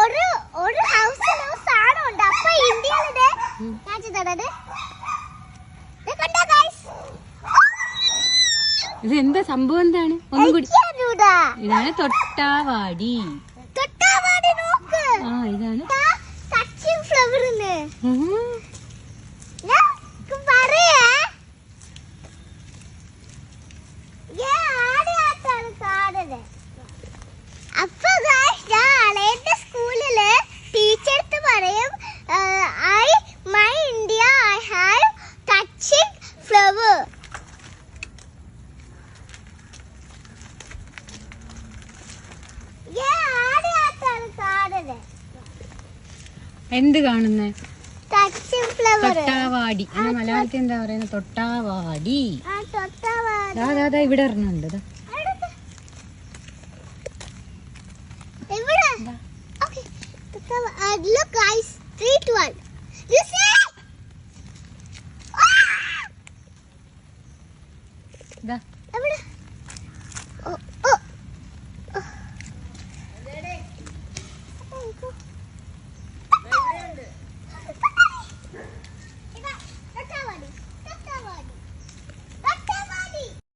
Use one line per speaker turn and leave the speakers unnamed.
ഒരു ഒരു ഹൗസിൽ ഒരു സാധനം ഉണ്ട്. അപ്പൊ ഇന്ത്യയിലെ കാണിച്ചു തരണത് ഇത് എന്താ സംഭവം എന്താണ്? ഒന്നും കൂടി. ഇതാണ് തൊട്ടാവാടി.
തൊട്ടാവാടി നോക്ക്.
ആ ഇതാണ്.
ഫ്ലവർ കാണുന്നത്
എന്ത് കാണുന്നേ? തൊട്ടാവാടി. മലയാളത്തിൽ എന്താ പറയുന്നത് തൊട്ടാവാടി.
ആ തൊട്ടാവാടി.
ദാ ദാ ദാ ഇവിടെ ഇറങ്ങുന്നുണ്ട്
look, guys. Three to one. You see? എവിടെ?